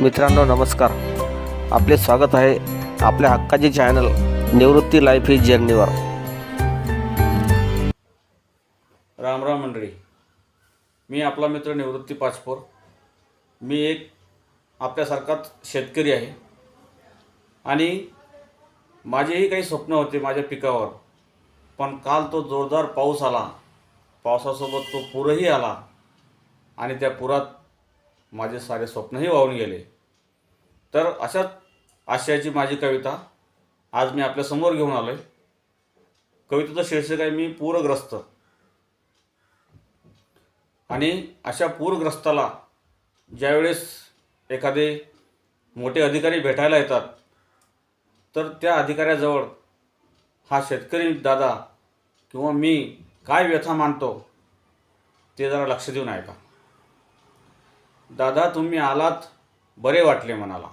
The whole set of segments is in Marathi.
मित्रांनो नमस्कार. आपले स्वागत आहे आपल्या हक्काचे चॅनल निवृत्ती लाईफ ही जर्नीवर. रामराम मंडळी. मी आपला मित्र निवृत्ती पाचपोर. मी एक आपल्यासारखाच शेतकरी आहे. आणि माझेही काही स्वप्न होते माझ्या पिकावर. पण काल तो जोरदार पाऊस आला. पावसासोबत तो पूरही आला. आणि त्या पुरात माझे सारे स्वप्नही वाहून गेले. तर अशाच आशयाची माझी कविता आज मी आपल्यासमोर घेऊन आलो आहे कवितेचं शीर्षक आहे मी पूरग्रस्त. आणि अशा पूरग्रस्ताला ज्यावेळेस एखादे मोठे अधिकारी भेटायला येतात तर त्या अधिकाऱ्याजवळ हा शेतकरी दादा किंवा मी काय व्यथा मानतो ते जरा लक्ष देऊन ऐका. दादा तुम्ही आलात बरे वाटले म्हणाला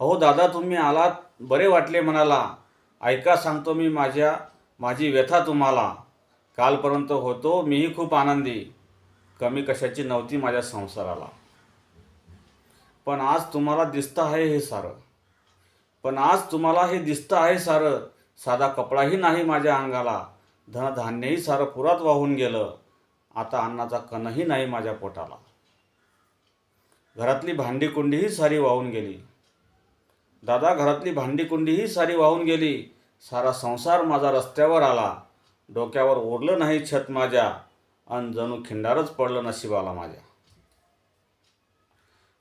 अहो दादा तुम्ही आलात बरे वाटले म्हणाला ऐका सांगतो मी माझ्या माझी व्यथा तुम्हाला. कालपर्यंत होतो मीही खूप आनंदी. कमी कशाची नव्हती माझ्या संसाराला. पण आज तुम्हाला दिसतं आहे हे सारं. पण आज तुम्हाला हे दिसतं आहे सारं. साधा कपडाही नाही माझ्या अंगाला. धनधान्यही सारं पुरात वाहून गेलं. आता अन्नाचा कणही नाही माझ्या पोटाला. घरातली भांडी कुंडीही सारी वाहून गेली. दादा घरातली भांडी कुंडीही सारी वाहून गेली. सारा संसार माझा रस्त्यावर आला. डोक्यावर ओरलं नाही छत माझ्या. अन जणू खिंडारच पडलं नशिबाला माझ्या.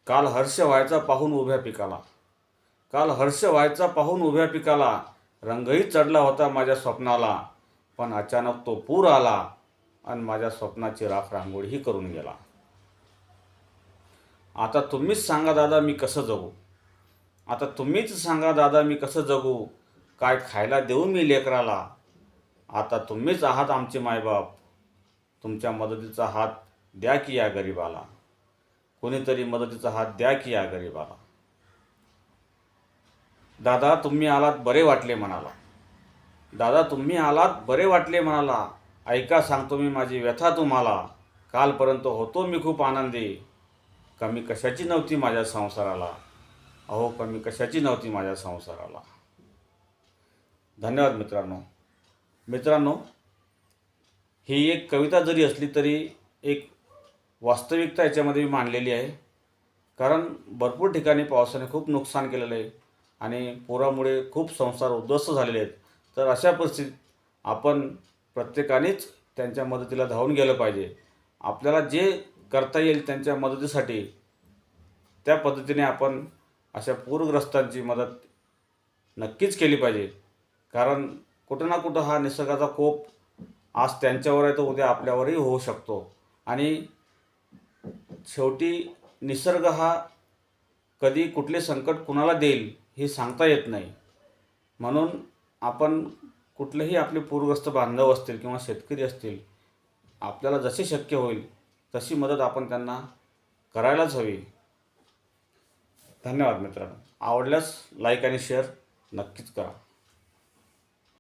काल हर्ष व्हायचा पाहून उभ्या पिकाला. काल हर्ष व्हायचा पाहून उभ्या पिकाला. रंगही चढला होता माझ्या स्वप्नाला. पण अचानक तो पूर आला. आणि माझ्या स्वप्नाची राख रांगोळीही करून गेला. आता तुम्हीच सांगा दादा मी कसं जगू? आता तुम्हीच सांगा दादा मी कसं जगू? काय खायला देऊ मी लेकराला? आता तुम्हीच आहात आमचे मायबाप. तुमच्या मदतीचा हात द्या की या गरिबाला. कोणीतरी मदतीचा हात द्या की या गरिबाला. दादा तुम्ही आलात बरे वाटले म्हणाला दादा तुम्ही आलात बरे वाटले म्हणाला ऐका सांगतो मी माझी व्यथा तुम्हाला. कालपर्यंत होतो मी खूप आनंदी. कमी कशाची नव्हती माझ्या संसाराला? अहो कमी कशाची नव्हती माझ्या संसाराला? धन्यवाद मित्रांनो. मित्रांनो ही एक कविता जरी असली तरी एक वास्तविकता याच्यामध्ये मी मांडलेली आहे. कारण भरपूर ठिकाणी पावसाने खूप नुकसान केलेलं आहे आणि पुरामुळे खूप संसार उद्ध्वस्त झालेले आहेत. तर अशा परिस्थितीत आपण प्रत्येकानेच त्यांच्या मदतीला धावून गेलं पाहिजे. आपल्याला जे करता येईल त्यांच्या मदतीसाठी त्या पद्धतीने आपण अशा पूरग्रस्तांची मदत नक्कीच केली पाहिजे. कारण कुठं ना कुठं हा निसर्गाचा कोप आज त्यांच्यावर आहे तो उद्या आपल्यावरही होऊ शकतो. आणि शेवटी निसर्ग हा कधी कुठले संकट कुणाला देईल हे सांगता येत नाही. म्हणून आपण कुठलेही आपले पूरग्रस्त बांधव असतील किंवा शेतकरी असतील आपल्याला जसे शक्य होईल तशी मदत आपण त्यांना करायलाच हवी. धन्यवाद मित्रांनो. आवडल्यास लाईक आणि शेअर नक्कीच करा.